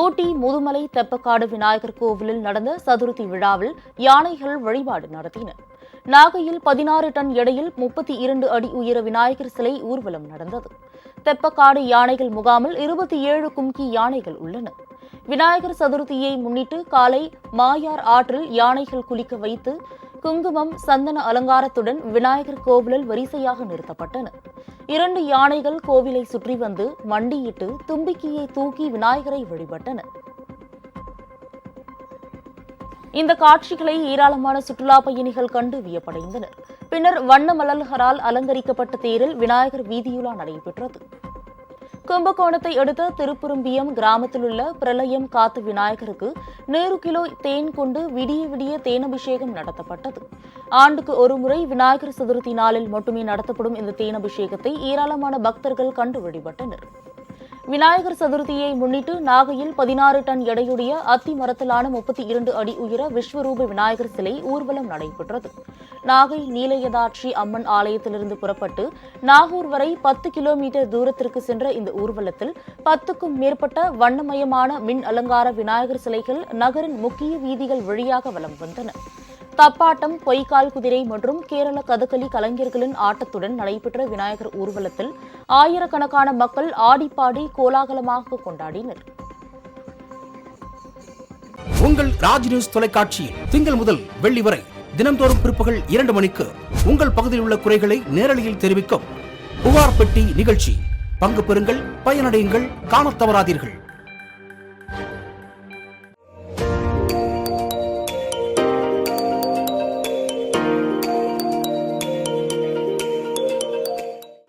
ஊட்டி முதுமலை தெப்பக்காடு விநாயகர் கோவிலில் நடந்த சதுர்த்தி விழாவில் யானைகள் வழிபாடு நடத்தின. நாகையில் பதினாறு டன் எடையில் முப்பத்தி இரண்டு அடி உயர விநாயகர் சிலை ஊர்வலம் நடந்தது. தெப்பக்காடு யானைகள் முகாமில் இருபத்தி ஏழு கும்கி யானைகள் உள்ளன. விநாயகர் சதுர்த்தியை முன்னிட்டு காலை மாயார் ஆற்றில் யானைகள் குளிக்க வைத்து குங்குமம் சந்தன அலங்காரத்துடன் விநாயகர் கோவிலில் வரிசையாக நிறுத்தப்பட்டன. இரண்டு யானைகள் கோவிலை சுற்றி வந்து மண்டியிட்டு தும்பிக்கையை தூக்கி விநாயகரை வழிபட்டன. இந்த காட்சிகளை ஏராளமான சுற்றுலா பயணிகள் கண்டு வியப்படைந்தனர். பின்னர் வண்ண மலல்களால் அலங்கரிக்கப்பட்ட தேரில் விநாயகர் வீதியுலா நடைபெற்றது. கும்பகோணத்தை அடுத்த திருப்புரும்பியம் கிராமத்தில் உள்ள பிரளயம் காத்து விநாயகருக்கு நூறு கிலோ தேன் கொண்டு விடிய விடிய தேனபிஷேகம் நடத்தப்பட்டது. ஆண்டுக்கு ஒருமுறை விநாயகர் சதுர்த்தி நாளில் மட்டுமே நடத்தப்படும் இந்த தேனபிஷேகத்தை ஏராளமான பக்தர்கள் கண்டு வழிபட்டனர் விநாயகர் சதுர்த்தியை முன்னிட்டு நாகையில் பதினாறு டன் எடையுடைய அத்தி மரத்திலான முப்பத்தி இரண்டு அடி உயர விஸ்வரூப விநாயகர் சிலை ஊர்வலம் நடைபெற்றது. நாகை நீலயதாட்சி அம்மன் ஆலயத்திலிருந்து புறப்பட்டு நாகூர் வரை பத்து கிலோமீட்டர் தூரத்திற்கு சென்ற இந்த ஊர்வலத்தில் பத்துக்கும் மேற்பட்ட வண்ணமயமான மின் அலங்கார விநாயகர் சிலைகள் நகரின் முக்கிய வீதிகள் வழியாக வலம் வந்தன. தப்பாட்டம் பொய்க்கால் குதிரை மற்றும் கேரள கதகளி கலைஞர்களின் ஆட்டத்துடன் நடைபெற்ற விநாயகர் ஊர்வலத்தில் ஆயிரக்கணக்கான மக்கள் ஆடிப்பாடி கோலாகலமாக கொண்டாடினர். உங்கள் ராஜ் நியூஸ் தொலைக்காட்சியில் திங்கள் முதல் வெள்ளி வரை தினம்தோறும் பிற்பகல் இரண்டு மணிக்கு உங்கள் பகுதியில் உள்ள குறைகளை நேரலையில் தெரிவிக்கும் புகார் பெட்டி நிகழ்ச்சி. பங்கு பெறுங்கள் பயனடையுங்கள் காணத் தவறாதீர்கள்.